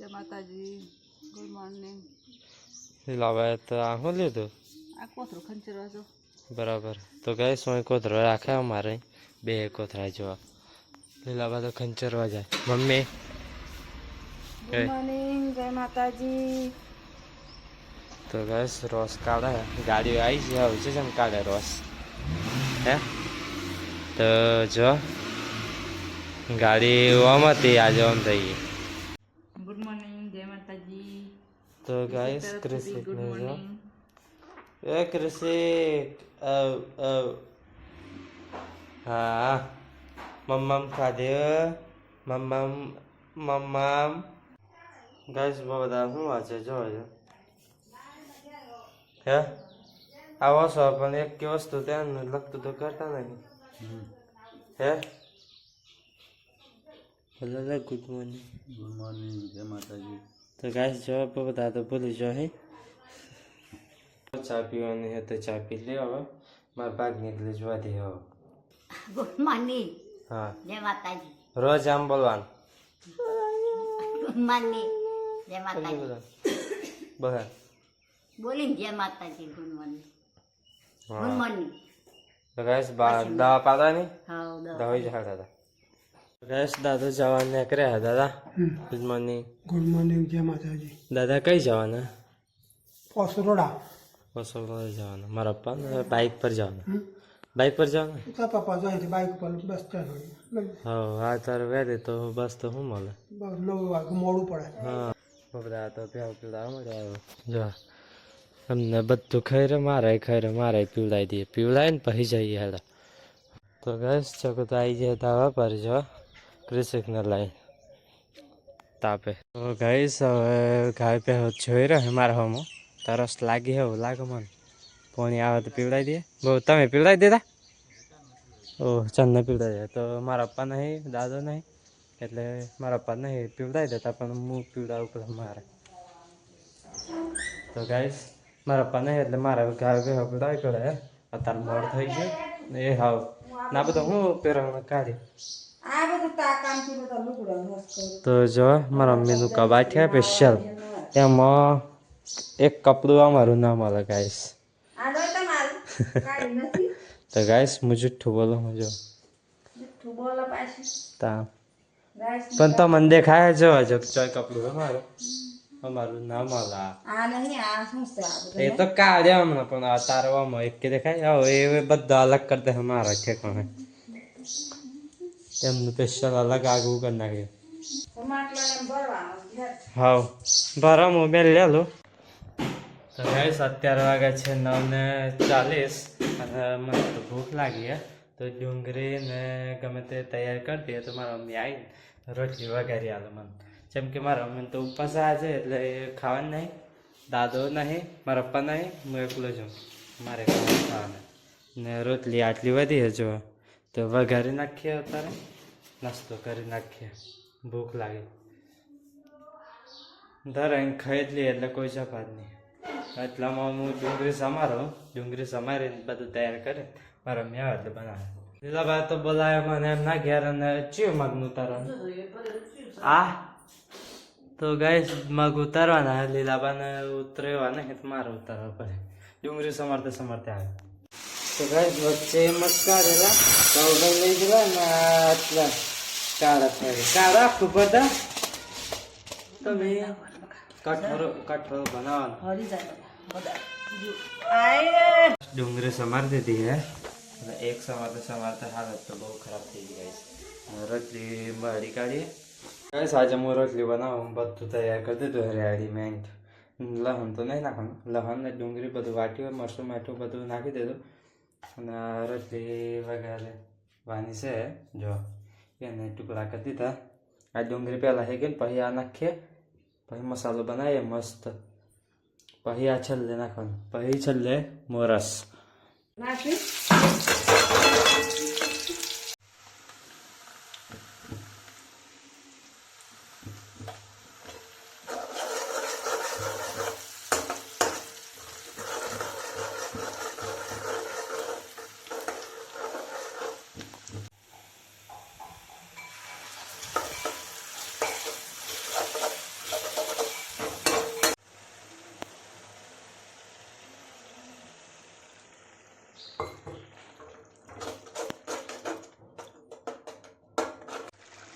જય માતાજી. Good morning લાવે તો આ શું લીધું? આ કોથરો ખંચરવા જો બરાબર. તો ગઈ સોય કોથરો? રાખે અમારે બે કોથરા જોવા. લીલાબા તો ખંચરવા જાય. મમ્મી? ગુડ મોર્નિંગ જય માતાજી. તો ગેસ રોસ કાઢે ગાડીઓ આવી છે. હવે છે જેમ કાઢે રોસ હે? તો જો ગાડી ઓમ હતી આજે ઓમ થઈ ગઈ ગુડ મોર્નિંગ જય માતાજી તો ગાઈસ ગુડ ક્રિસિક Krisik. Uh, અવ હા મમ્મમ ખાધે મમ્મમ મમ્મમ ગાઈસ બહુ બધા શું વાંચે જો જો હે આવો છો પણ એક કે વસ્તુ ત્યાં લખતું તો કરતા નહીં હે ગુડ મોર્નિંગ ગુડ મોર્નિંગ જય માતાજી તો ગાઈસ જવાબ બધા તો ભૂલી જો હે? ચા પીવાની હે તો ચા પી લે હવે. મારા ભાગ નીકળી જવા દે હવે. ગુડ મોર્નિંગ હા. જય માતાજી. રોજ આમ બોલવાનું. ગુડ મોર્નિંગ જય માતાજી. બહાર બોલીને જય માતાજી ગુડ મોર્નિંગ ગુડ મોર્નિંગ તો ગાઈસ દવા પાડવાની? હા દવાઈ જ દાદા. ગાઈસ દાદા જવાના કર્યા દાદા. ગુડ મોર્નિંગ ગુડ મોર્નિંગ જય માતાજી. દાદા કઈ જવાના? પોસરોડા વસોલ જવાના. મારા પપ્પા બાઇક પર જવાના. બાઇક પર જવાના? તો પપ્પા જાય છે બાઇક પર બસ સ્ટેન્ડ હા આ તાર વહેલી તો બસ તો શું મળે? બસ નવ વાગે મોડું પડે. હા. બધા તો મળે આવ્યો. જો અમને બધું ખૈરે મારે ખૈરે મારે પીવડાવી દઈએ. પીવડાવીને ને પછી જઈએ હેલા તો ગેસ છો તો આવી જાય ધાવા પર જો. કૃષિકને લઈ તાપે. તો ગઈશ હવે ગાય પે જોઈ રહ્યો મારા હમો. તરસ લાગી હવે લાગે મને. પોણી આવે તો પીવડાવી દઈએ. બહુ, તમે પીવડાવી દેતા ઓહ ચંદને પીવડાવી દે. તો મારા પપ્પા નહીં, દાદો નહીં. એટલે મારા પપ્પા નહીં પીવડાવી દેતા, પણ હું પીવડાવું પડે મારે. તો ગાઈશ મારા પપ્પા નહીં, એટલે મારે ગાય બે પીવડાવી પડે અત્યારે મોડ થઈ ગયું. એ હાવ. ના, બધો હું પહેરવાનું કાઢી. તો જો, મારા મમ્મીનું કબાટ છે સ્પેશિયલ એમાં એક કપડું મારું ના અલગ ગાઈસ તો ગાઈસ હું જુઠ્ઠું બોલું, હું જો. તા. પણ તો મને દેખાય જો જો ચોય કપડું અમારું અમારું નામ મળે. એ તો કાઢ્યા હમણાં, પણ આ તારવામાં એક કે દેખાય? હવે એ બધા અલગ કરતા હે મારા ઠેકાણે. એમનું સ્પેશિયલ અલગ આગવું કરી નાખ્યું હાવ ભરો મોબાઈલ લે લો. તો ગાઈસ અત્યારે વાગે છે નવ ને ચાલીસ અને મને તો ભૂખ લાગી હે. તો ડુંગળી ને ગમે તે તૈયાર કરી દઈએ તો મારા મમ્મી આવીને રોટલી વઘારી આલો મને. જેમ કે મારા મમ્મી તો ઉપવાસ આવે છે એટલે ખાવાનું નહીં. દાદો નહીં મારા પપ્પા નહીં હું એકલો છું મારે ખાવાનું ખાવાનું. ને રોટલી આટલી વધી છે જો. તો વઘારી નાખીએ અત્યારે નાસ્તો કરી નાખીએ ભૂખ લાગી ધારે ખાઈ જ લઈએ એટલે કોઈ જપાત નહીં એટલામાં હું ડુંગળી સમારો ડુંગળી સમારીને બધું તૈયાર કરે મારા મેં આવે એટલે બનાવે લીલાબા તો બોલાવે મને એમ ના ઘેર અને ચિયું મગનું ઉતારવાનું આ તો ગાય મગ ઉતારવાના લીલાબાને ઉતરેવા નહીં તો મારે ઉતારવા પડે ડુંગળી સમારતે સમારતે આવે તો ગાય વચ્ચે મગ કાઢેલા પાવડર લઈ જવા ને આટલા કાળા થાય. કાળા આખું બધા. તમે કઠોરો કઠોરો બનાવવાનો. ડુંગળી સમારી દીધી હે. અને એક સમારતા સમારતા હાલત તો બહુ ખરાબ થઈ ગઈ ગાઈસ રોટલી બહારી કાઢીએ. ગાઈસ આજે હું રોટલી બનાવું બધું તૈયાર કરી દીધું હરિયાળી મેં લહણ તો નહીં નાખવાનું. લહણ ને ડુંગળી બધું વાટ્યું મરસું માટું બધું નાખી દીધું. અને રોટલી વગેરે વાની છે જો એને ટુકડા કરી દીધા આ ડુંગળી પહેલાં હે ગઈ પછી આ નાખીએ પછી મસાલો બનાવીએ મસ્ત પછી આ છેલ્લે નાખવાનું પછી છેલ્લે મોરસ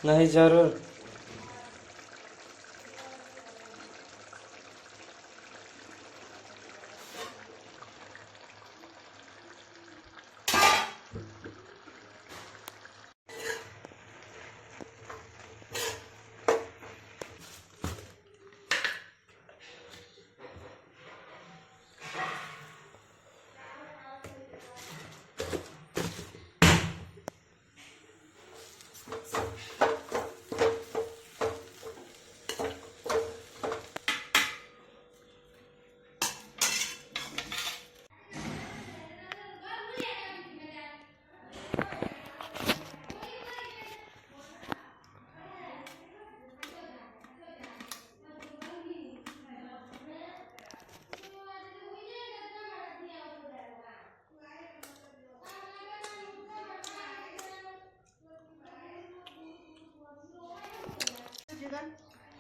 નહીં જરૂર.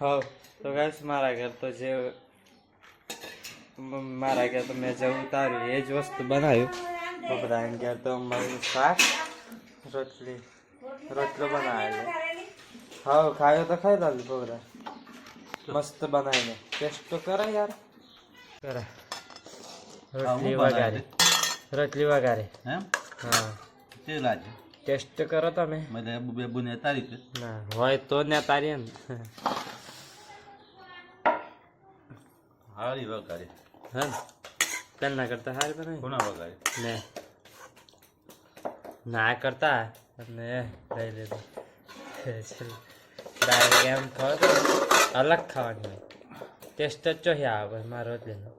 હા તો ગાઈસ મારા ઘર તો જે મારા ઘર તો મેં જે ઉતાર્યું એ જ વસ્તુ બનાવ્યું. બપરાને ઘેર તો મારું શાક રોટલી રોટલો બનાવેલો. હા ખાયો તો ખાઈ લાલ બપરા મસ્ત બનાવીને. ટેસ્ટ તો કરે યાર. કરે. રોટલી વગારે રોટલી વગારે એમ? હા. તે લાગે ટેસ્ટ કરો તમે. મને બે બુને તારી ના હોય તો ને તારી ને હારી વગાડી. હે ને પેલા કરતા હારી બનાવી? કોના વગાડી? ને. ના કરતા. અને લઈ લીધું. ડાયરેક્ટ એમ ખાવ તો અલગ ખાવાની ટેસ્ટ જ ચોહી આવે મારો રોટલીનો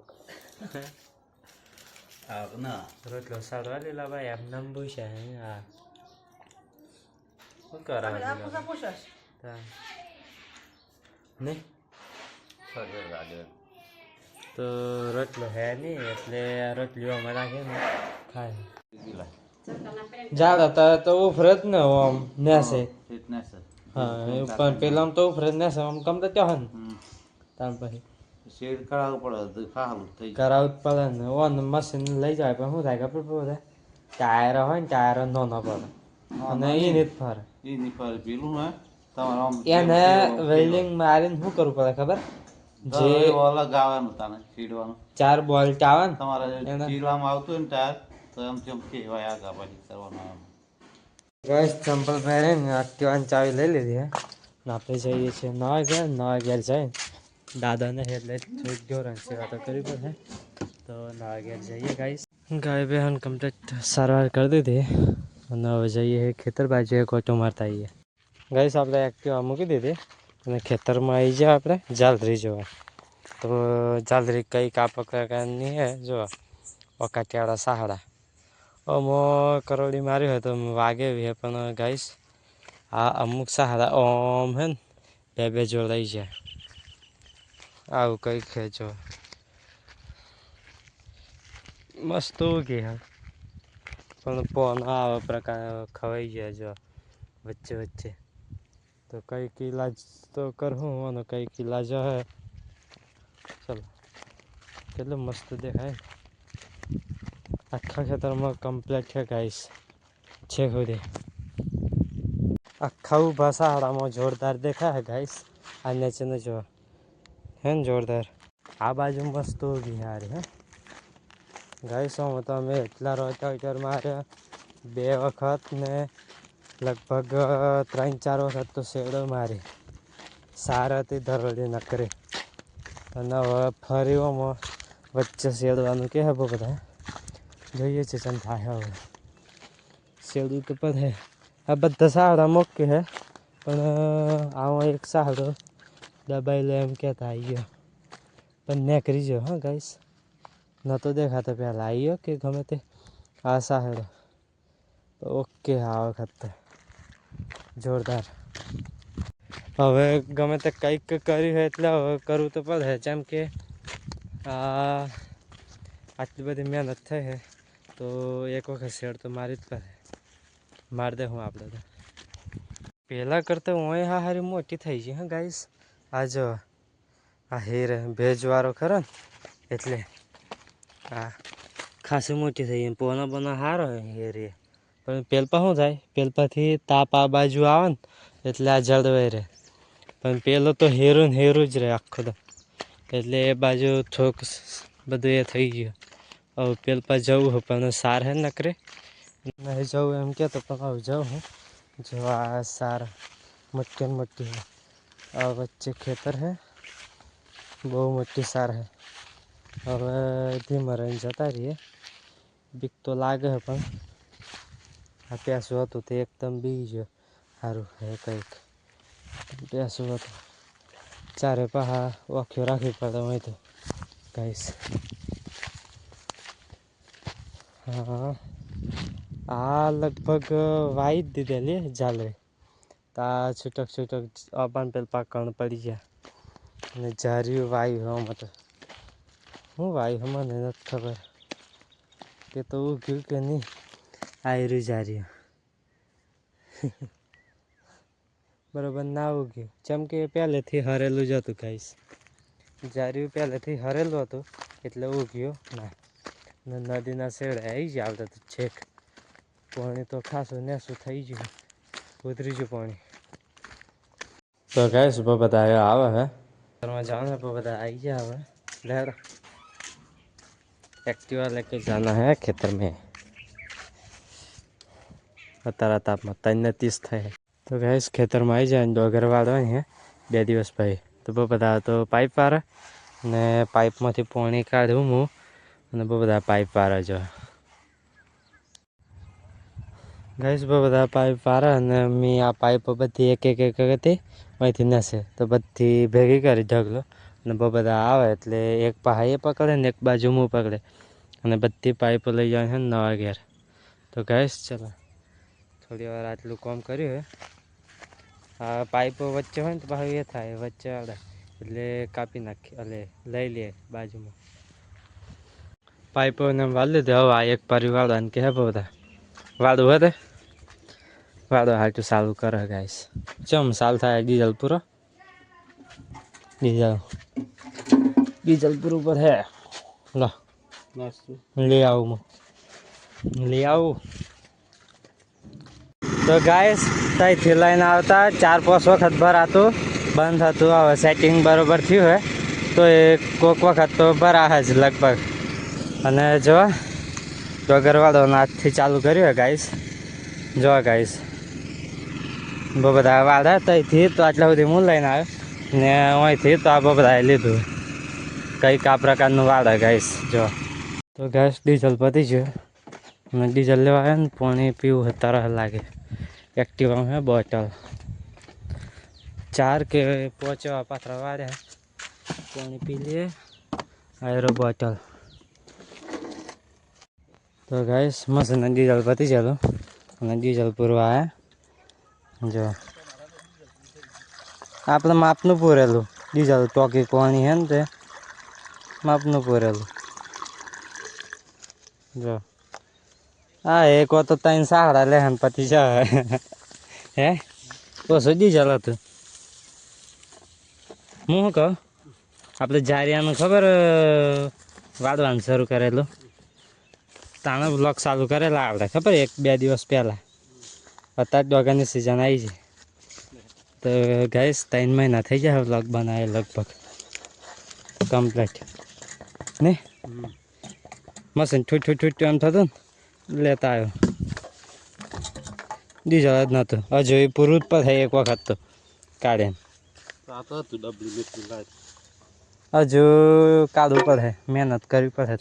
ના. રોટલો સારો લીલા ભાઈ એમ નંબુ ભૂસે હા શું કરાવે નહીં તો રોટલો હે નહીં એટલે આ રોટલી અમે નાખે ને ખાય. જાડા તારે તો ઉફરે જ ને આમ નેસે. હા પણ પેલા તો ઉફરે જ નેસે આમ કમ તો ત્યાં ને તાર પછી. શેડ કરાવવું પડે તો ખાલું થઈ કરાવવું કરાવું પડે ને ઓન મશીન લઈ જાય પણ શું થાય ખબર પડે? ટાયર હોય ને ટાયર નો ન પડે. અને એ નહીં ફરે. એ ની ફર પેલું હે તમારે એને વેલ્ડિંગ મારીને શું કરવું પડે ખબર? જે અલગ આવવાનું તાને ચીડવાનું ચાર બોલ્ટ આવે ને તમારે ચીડવામાં આવતું ને ટાયર તો એમ તેમ કહેવાય આ પાછી કરવાનું એમ. ગેસ ચંપલ પહેરીને એક્ટિવાની ચાવી લઈ લીધી ને આપણે જઈએ છીએ નવા ઘેર નવા ઘેર જઈને દાદાને એટલે થોડીક જોરણ સેવા તો કરવી પડે તો નવા ઘેર જઈએ ગાઈસ ગાય બહેન કમ્પ્લીટ સારવાર કરી દીધી અને હવે જઈએ ખેતર બાજુ એક ઓટો મારતા આવીએ. ગાઈસ આપણે એક્ટિવા મૂકી દીધી. અને ખેતરમાં આવી જાય આપણે, જાલરી જોવા. તો જાલરી કઈ કા પ્રકારની હે જો ઓકાટિયાળા સહાડા. અમો કરોડી માર્યું હોય તો વાગે હે, પણ ગાઈશ આ અમુક સહારા ઓમ હે ને, બે બે જોડાઈ જાય. આવું કંઈક છે જો. મસ્ત હા. પણ પોન આવા પ્રકાર ખવાઈ જાય જો, વચ્ચે વચ્ચે. તો કંઈક ઈલાજ તો કરવું અને કંઈક ઈલાજ હે. ચલો. કેટલું મસ્ત દેખાય. આખા ખેતરમાં કમ્પ્લીટ છે ગાઈસ છે સુધી. આખા ઊભા સહારામાં જોરદાર દેખાય ગાઈસ આ નીચેનું જો હે ને જોરદાર. આ બાજુ મસ્ત ઊભી હારી હે ગાઈસ હું તમે એટલા રોટર માર્યા. બે વખત ને લગભગ ત્રણ ચાર વખત તો શેડો મારી. સારાથી ધરોડી નકરી. અને હવે ફરી વચ્ચે શેડવાનું કે હવે બધા? જોઈએ છે ચમ થાય હવે. શેડું તો પણ હે આ બધા સારા મોકે હે. પણ આવો એક સારો દબાઈ લે એમ કહેતા આવી ગયો પણ નેકરી ગયો હા, ગાઈસ. નહોતો દેખાતો પહેલાં. આવી ગયો કે ગમે તે? આ સારો ઓકે, આ વખત. જોરદાર. હવે ગમે તે કંઈક કર્યું હોય એટલે હવે કરવું તો પડે, જેમ કે આટલી બધી મહેનત થઈ છે તો એક વખત શેડ તો મારી જ પડે મારી દે હું આપણે તો. પહેલાં કરતાં હું હા હારી મોટી થઈ છે હા ગાઈસ આ જો, આ હેર ભેજવાળો ખરો ને, એટલે આ ખાસી મોટી થઈ ગઈ પોના બોના સારો હેર એ. પણ પેલપા શું થાય? પેલપાથી તાપ આ બાજુ આવે ને, એટલે આ જળવાઈ રહે. પણ પેલો તો હેરું ને હેરું જ રહે આખો તો. એટલે એ બાજુ થોડુંક સ- બધું એ થઈ ગયું. હવે પેલપા જવું હોય પણ સાર હે નકરે? નહીં જવું એમ કહેતો પણ હવે જાઉં હું. જો આ સાર મોટી ને મોટી હે. આ વચ્ચે ખેતર હે. બહુ મોટી સાર હે. હવે ધીમા રહીને જતા રહીએ. બીક તો લાગે છે પણ. આ પ્યાસું હતું તે એકદમ બી ગયો સારું હે કંઈક. પ્યાસું હતું. ચારે પાહા ઓખ્યો રાખવી પડે હોય તો. કહીશ હા. આ લગભગ વાઈ જ દીધેલી જાલરે તા છૂટક છૂટક અપાન પેલ પાકણ પડી ગયા. અને જાર્યું વાયુ હમ તો હું વાયુ મને નથી ખબર. કે તો ઉગ્યું કે નહીં? આયરું જાર્યું બરાબર, ના ગયું જેમ કે પહેલેથી હરેલું જ હતું ગાઈસ. જાર્યું પહેલેથી હરેલું હતું, એટલે ઉગ્યો. ના નદીના શેડે આવી જ આવતા તો છેક. પાણી તો ખાસું નેસું થઈ ગયું. ઉતરી ગયું પાણી. તો ગાઈસ બધા આવે હે. ઘરમાં જવાના બધા આવી જાય હવે. લેર એક્ટિવા લેકે જાના હે ખેતર મેં. અત્યારે તાપમાં ત્રણને ત્રીસ થાય તો ગાઈસ ખેતરમાં આવી જાય ડોગર વાળો હે, બે દિવસ પછી. તો બહુ બધા તો પાઇપ વાળા ને પાઇપમાંથી પાણી કાઢું હું અને બહુ બધા પાઇપ વાળા જો. ગાઈસ બહુ બધા પાઇપ વાળા અને મેં આ પાઇપ બધી એક એક એક હતી, અહીંથી નસે. તો બધી ભેગી કરી ઢગલો અને બહુ બધા આવે એટલે એક પહાઈ પકડે ને એક બાજુ હું પકડે. અને બધી પાઇપો લઈ જાય છે નવા ઘેર. તો ગાઈસ ચલો. થોડી વાર આટલું કામ કર્યું હે. આ પાઇપો વચ્ચે હોય ને તો ભાવ એ થાય વચ્ચે આવે. એટલે કાપી નાખી એટલે લઈ લે બાજુમાં. પાઇપોને વાળ લીધે હવે આ એક પારી વાળો કે હે બધા વાળું હે તે? વાળો હાટું સારું કરે ગાઈશ ચમ સાલ થાય ડીઝલ પૂરો? ડીઝલ. ડીઝલ પૂરું પર હે. લો. લઈ આવું લઈ આવું. તો ગાઈસ ત્યાંથી લઈને આવતા ચાર પાંચ વખત ભરાતું, બંધ હતું. હવે સેટિંગ બરોબર થયું હોય તો એ કોઈક વખત તો ભરા જ લગભગ. અને જો ડોગરવાળો નાથથી ચાલુ કર્યું હોય ગાઈસ જો ગાઈસ બહુ બધા વાળા ત્યાંથી તો આટલા સુધી હું લઈને આવ્યો. ને અહીંથી તો આ બહુ બધાએ લીધું. કંઈક આ પ્રકારનું વાળા ગાઈસ જો. તો ગેસ ડીઝલ પતી ગયું. અને ડીઝલ લેવા આવ્યા ને, પાણી પીવું તરહ લાગે. એક્ટિવા હે બોટલ ચાર કે પહોંચવા પાથરા વાળ્યા પાણી પી લઈએ આયરો બોટલ તો ગાઈસ મસ્ત ડીઝલ પતી ચાલો નદી ડીઝલ પૂરવા આવ્યા જો આપણે માપનું પૂરેલું ડીઝલ ટોકી કોણી હે ને તે માપનું પૂરેલું જો હા એક વાર તો ત્રણ સારા લે ને પછી છે હે? તો સુધી ચાલો તું હું શું કહું? આપણે જારિયાનું ખબર વાદવાનું શરૂ કરેલું? તાણે બ્લોક ચાલુ કરેલા આપણે ખબર? એક બે દિવસ પહેલાં. અત્યારે ડોગાની સિઝન આવી છે. તો ગાઈસ ત્રણ મહિના થઈ જાય બ્લોગ બનાવે લગભગ. કમ્પ્લીટ ને? મસ્ત ઠૂટ ઠૂટ ઠૂટ એમ થતું ને? લેતા આવ્યો. ડીઝલ જ નહોતું. હજુ એ પૂરું જ થાય એક વખત તો કાઢે. હજુ કાઢવું પડે મહેનત કરવી પડે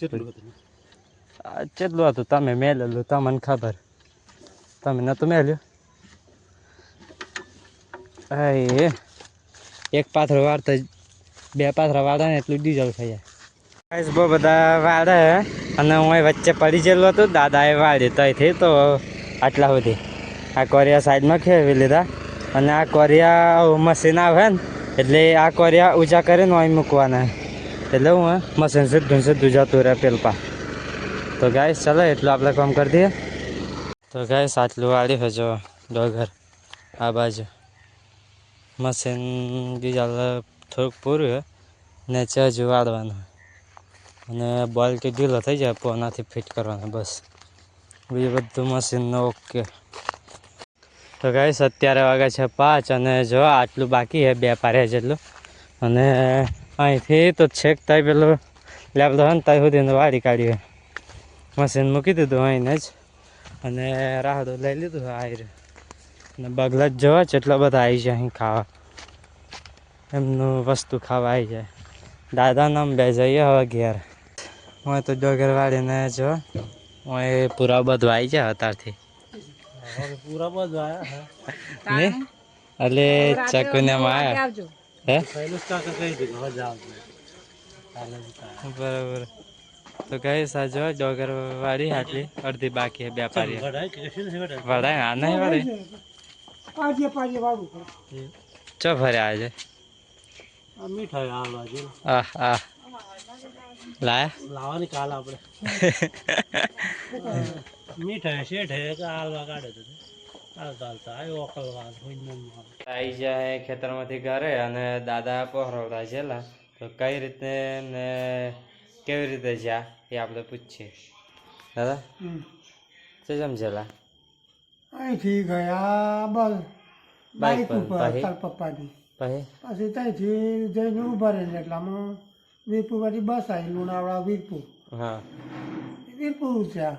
કેટલું હતું? તમે મેલેલું તમને ખબર. તમે નહોતું મેલ્યું? હા એક પાથરો વાળતા બે પાથરા વાળા ને એટલું ડીઝલ થઈ જાય. બહુ બધા વાળે અને હું વચ્ચે પડી ગયેલો હતો, દાદાએ વાળી તો અહીંથી તો આટલા સુધી. આ કોરિયા સાઈડમાં ખેવી લીધા. અને આ કોરિયા મશીન આવે ને, એટલે આ કોરિયા ઊંચા કરીને અહીં મૂકવાના. એટલે હું મશીન સીધું ધૂંસે ધૂજાતું રહે પેલપા. તો ગાય ચાલો એટલું આપણે કામ કરી દઈએ. તો ગાય આટલું વાળી હજો ડોગર. આ બાજુ. મશીન બીજા થોડુંક પૂરું ને ચજુ વાળવાનું અને બોલ કે ઢીલો થઈ જાય પોનાથી ફિટ કરવાનો, બસ. બીજું બધું મશીનનો ઓકે તો ગાઈશ અત્યારે વાગે છે પાંચ અને જો આટલું બાકી છે, બે પારે જેટલું. અને અહીંથી તો છેક તાઈ પેલું લેબલ હોય ને ત્યાં સુધી વાળી કાઢ્યું. મશીન મૂકી દીધું અહીંને જ. અને રાહતો લઈ લીધું આયરે અને બગલા જ જોવા જેટલા બધા આવી જાય અહીં ખાવા. એમનું વસ્તુ ખાવા આવી જાય. દાદા નામ બે જઈએ હવે ઘેર. હું તો ડોગર વાળીને જો હું. એ પૂરા બધું આવી જાય અત્યારથી પૂરા બધું આવ્યા ને? એટલે ચકુને માં આયા. હે? પહેલું કાકા કહી દીધું હવે જાવ બરાબર. તો કઈ સાજો ડોગર વાળી આટલી. અડધી બાકી છે બે વડાય વડાય વડાય આ નહીં વડે પાજે પાજે વાળું પડે ચો ફર્યા આજે? આ મીઠાઈ આ આહ આહ. લાયા લાવાની કાલ આપણે. મીઠાઈ શેઠ હે કે હાલવા કાઢે તો હાલતા હાલતા આવ્યો ઓકલવા આવી જાય ખેતરમાંથી ઘરે અને દાદા પહોરવતા છેલ્લા તો કઈ રીતે ને કેવી રીતે જા એ આપણે પૂછીએ. દાદા? હમ. શું સમજેલા અહીંથી ગયા બસ બાઈક બાઈક ઉપર પપ્પાની. પછી પછી ત્યાંથી જઈને ઊભા રહેલા એટલામાં વીરપુર પછી બસ આવી લુણાવાડા વીરપુર. હા. વીરપુર ઉતર્યા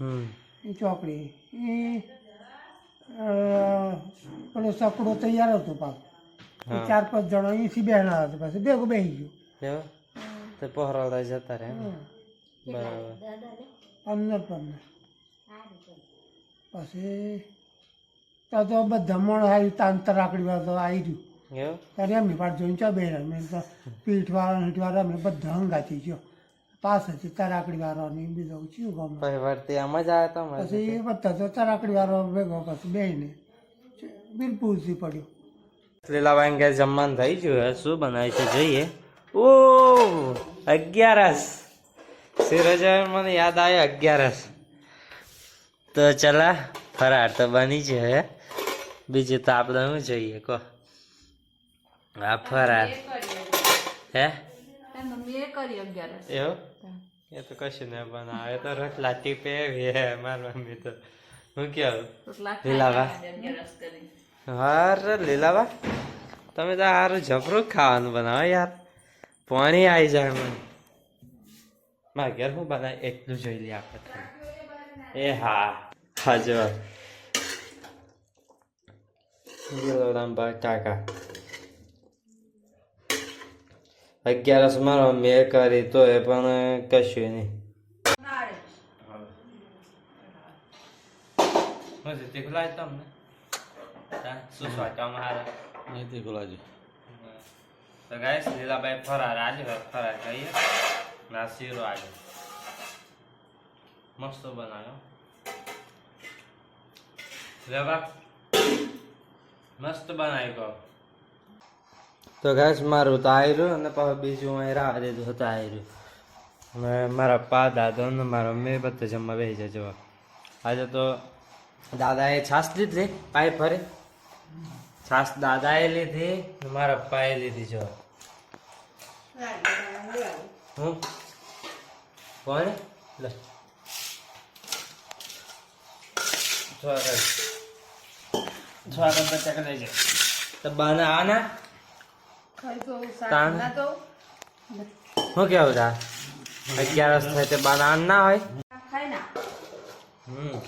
હમ. એ ચોકડી. એ પેલો સકડો તૈયાર હતો પાક. ચાર પાંચ જણા અહીંથી બેહના હતા પછી ભેગું બેસી ગયું. તો પહોરવતા જતા રહે? બરાબર. પંદર પંદર. પછી ત્યાં તો બધા મણ આવ્યું તાંતર આકડી તો આવી રહ્યું. ત્યારે એમની પાસે જોઈને ચા બે મેં તો પીઠવાળા હીઠવાળા અમે બધા હંગાતી ગયો. પાસેથી તરાકડી વાળાની બીજો ચીયું ગમે વળતી આમ જ આવ્યા હતા મારે પછી એ બધા તો તરાકડી વાળો ભેગો પછી બેહીને બિલપુરથી પડ્યો. લીલાબાઈ ગેસ જમવાનું થઈ ગયું શું બનાવ્યું છે જોઈએ. ઓ અગિયારસ. સિરજ મને યાદ આવ્યો અગિયારસ. તો ચલા ફરાર તો બની છે. બીજું તો આપણે શું જોઈએ કહો? આ ફરાર હે? મમ્મીએ કરી એવું? એ તો કશું ના બનાવે એ તો રોટલા ટીપે એવી હે મારી મમ્મી તો. હું કેવું લીલાબા હાર લીલાબા તમે તો સારું જબરું ખાવાનું બનાવો યાર. પાણી આવી જાય મને. મારા ઘેર હું બનાવે એટલું જોઈ લઈએ આપણે એ હા. હા જો રામભાઈ કાકા અગિયારસ મારો મેં કરી તો એ પણ કશું નહીં. શીખલાય તમને? શું હારા અહીંથી ખોલાજો તો ગાઈસ લીલાભાઈ ફરાર આજે ફરાર કહીએ ના શીરો આજે. મસ્ત બનાવ્યો. લેવા મસ્ત બનાવી કહો તો ગાઈસ, મારું તો આવ્યું અને પાછું બીજું અહીં રાહ દીધું હતું આવ્યું અને મારા પા દાદા ને મારા મમ્મી બધા જમવા બેસી જાય જોવા. આજે તો દાદાએ છાસ લીધી, પાઈ ફરી. છાસ દાદાએ લીધી મારા પપ્પાએ લીધી જો. હું? કોણ? લે. સ્વાગત સ્વાગત બચ્ચા કરે છે તો બાના આના તાન શું કેવું તા? અગિયારસ થાય તે આન ના હોય? હમ.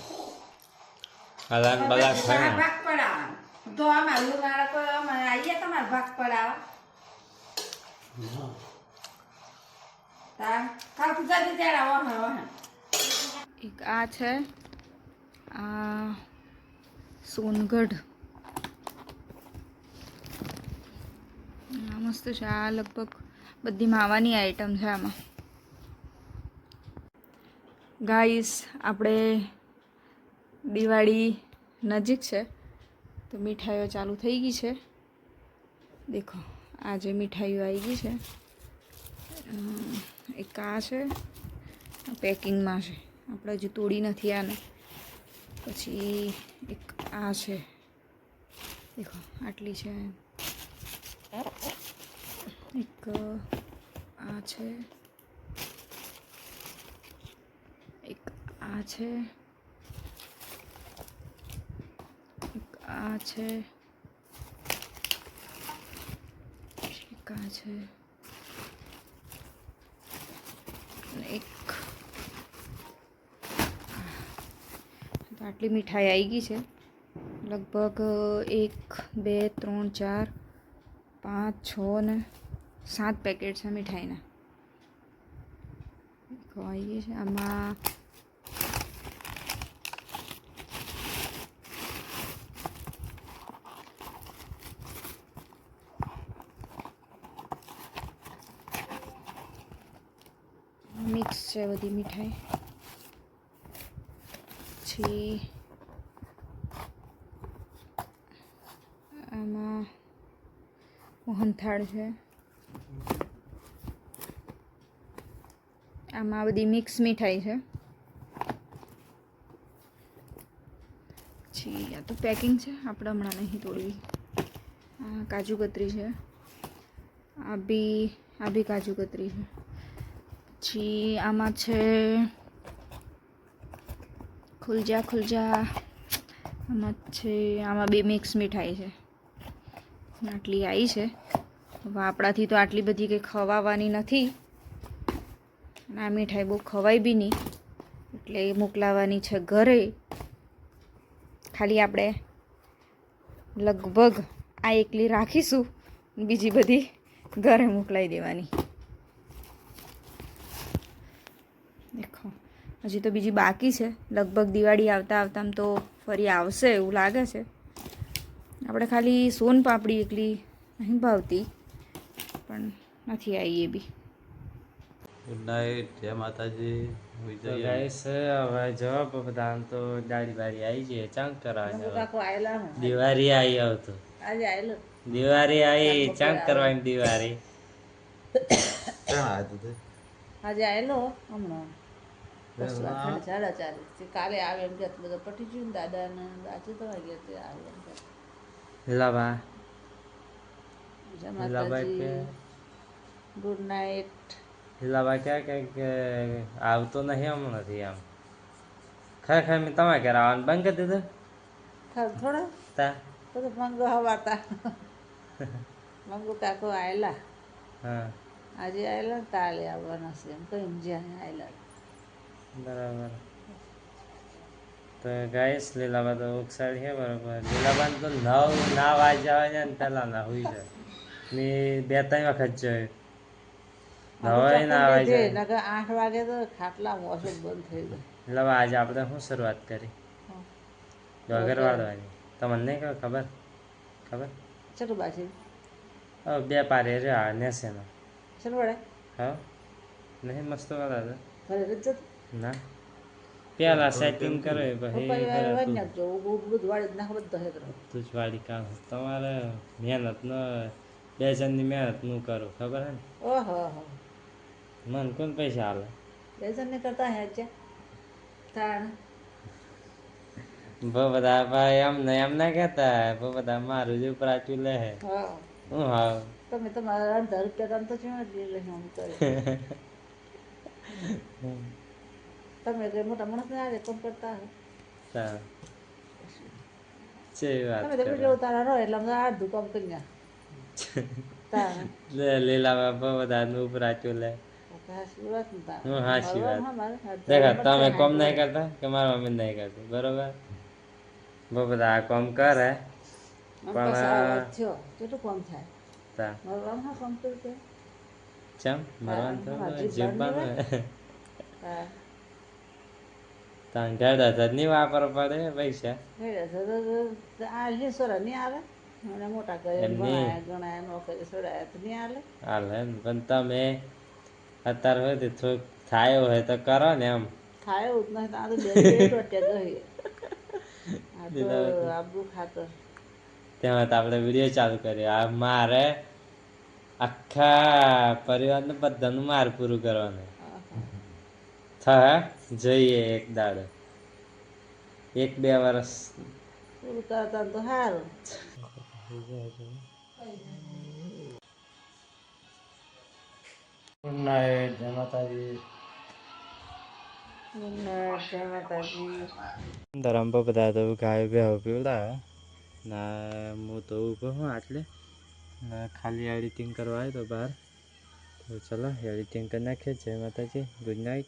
અલાન બલાન ખાય ને. ભાગ પડાવ તો આમાં લુગાડા કોઈ અમારે આવીએ તમારે ભાગ પડાવ એક આ છે આ સોનગઢ. મસ્ત છે. આ લગભગ બધી માવાની આઈટમ છે આમાં. ગાઈસ આપણે દિવાળી નજીક છે, તો મીઠાઈઓ ચાલુ થઈ ગઈ છે. દેખો આજે મીઠાઈઓ આવી ગઈ છે એક આ છે પેકિંગમાં છે. આપણે હજુ તોડી નથી આને. પછી એક આ છે. દેખો, આટલી છે. એક, આ છે. એક, આ છે. એક, આ છે. એક, આ છે. એક. આટલી મીઠાઈ આવી ગઈ છે. લગભગ એક, બે, ત્રણ, ચાર, પાંચ, છ ને સાત પેકેટ છે મીઠાઈના. ગઈ છે આમાં. મિક્સ છે બધી મીઠાઈ. પછી આમાં મોહનથાળ છે. આમાં બધી મિક્સ મીઠાઈ છે. પછી આ તો પેકિંગ છે. આપણે હમણાં નહીં તોડવી. આ કાજુ કતરી છે. આ બી આ બી કાજુ કતરી છે. પછી આમાં છે ખુલજા ખુલજા. આમાં છે, આમાં બે મિક્સ મીઠાઈ છે. આટલી આવી છે. હવે આપણાથી તો આટલી બધી કંઈ ખવાવાની નથી. અને આ મીઠાઈ બહુ ખવાય બી નહીં. એટલે એ મોકલાવાની છે ઘરે. ખાલી આપણે લગભગ આ એકલી રાખીશું. બીજી બધી ઘરે મોકલાવી દેવાની. દેખો, હજી તો બીજી બાકી છે. લગભગ દિવાળી આવતા આવતા તો ફરી આવશે એવું લાગે છે. આપણે ખાલી સોન પાપડી એકલી નહીં ભાવતી. પણ નથી આવી એ બી. ગુડ નાઇટ જય માતાજી હોઈ તો જઈએ ગાઈસ હવે જવાબ બધા તો દાડી બારી આવી છે ચાંક કરવાની દિવાળી આવી આવતો દિવાળી આવી. ચાંક કરવાની દિવાળી. આજે આવેલો હમણાં. સાડા ચાર કાલે આવે એમ કે બધું પટી ગયું ને દાદા ને આજે તો વાગ્યા તે આવે એમ કે. ગુડ નાઇટ લાબા ક્યાં કંઈક કે આવતો નહીં એમ નથી એમ ખરેખર મેં તમે ઘેર આવવાનું બંધ કરી દીધું? થોડા? તા? તો મંગો હવાતા. મંગો કાકો આવેલા હા. આજે આવેલા કાલે આવવાના છે. એમ કઈ જ્યાં આવેલા બરાબર. તો ગાઈસ લીલાબા તો ઉકસાડ છે બરાબર. લીલાબા તો નવ ના વાગ્યા હોય ને પેલા ના હોય છે મેં બે ત્રણ વખત જોયું. નવાય ના વાગે નકર આઠ વાગે તો ખાટલા મોસો બંધ થઈ ગયો લીલાબા આજે આપણે શું શરૂઆત કરી? ડોગર તમને નહીં કહો ખબર? ખબર? ચલો બાજી હવે બે પારે રહ્યા નેસેનો. ચલો વડે હા? નહીં મસ્ત વાળા હતા. ઘરે રજ ના. પેલા સેટિંગ કરે પછી પરિવાર કરે તું. નાખજો બધું વાળી નાખ બધો હેતરો તું જ વાળી કામ. તમારે મહેનત ન બે જણની મહેનતનું કરો ખબર હે ને? ઓહો હો મન કોણ પૈસા હાલે બે જણને કરતા હે છે તાણ. બધા ભાઈ એમ ને એમ ના કહેતા બધા મારું જ પ્રાચું લે હે. હું. હા તમે તમારા અડધા રૂપિયા તમે તો શું લે હું કરે તમે તો મોટા માણસ ને આવે કોણ કરતા હે? તા. તમે તો કરે. વીડિયો રહો એટલે અમને અડધું કામ કરી લે નું ઉપરાચું લે હાસી વાત ને તાણ હું હાચી વાત. દેખા તમે કોમ નહીં કરતા કે મારા મમ્મી નહીં કરતી? બરોબર? બહુ બધા આ કોમ કરે. પણ કેટલું કામ થાય? તા. મારું આમ હા કામ ચમ? મરવાનું હા, જીવવાનું હા. તાન ઘર દાદા ની વાપર પડે પૈસા. આ લીસોરા નહીં આવે મોટા કરે ગણાય ગણાયા નોકરી તો નહીં આવે હાલે પણ તમે અત્યારે હોય તો થોડુંક થાય હોય તો કરો ને એમ. થાય જ તો આ તો બે બે ગઈ આ તો આબુ તેમાં તો આપણે વીડિયો ચાલુ કર્યો આ મારે આખા પરિવારને બધાનું માર પૂરું કરવાનું. થા જોઈએ એક દાડો. એક બે વર્ષ પૂરું કરતા તો સારું. ગુડ નાઇટ જય માતાજી જય માતાજી ધરમ બધા તો ગાય બે પીવડાવે. ના હું તો ઊભો હું આટલે. ને ખાલી એડિટિંગ કરવા આવ્યો તો બહાર. તો ચલો એડિટિંગ કરી નાખીએ. જય માતાજી. Good night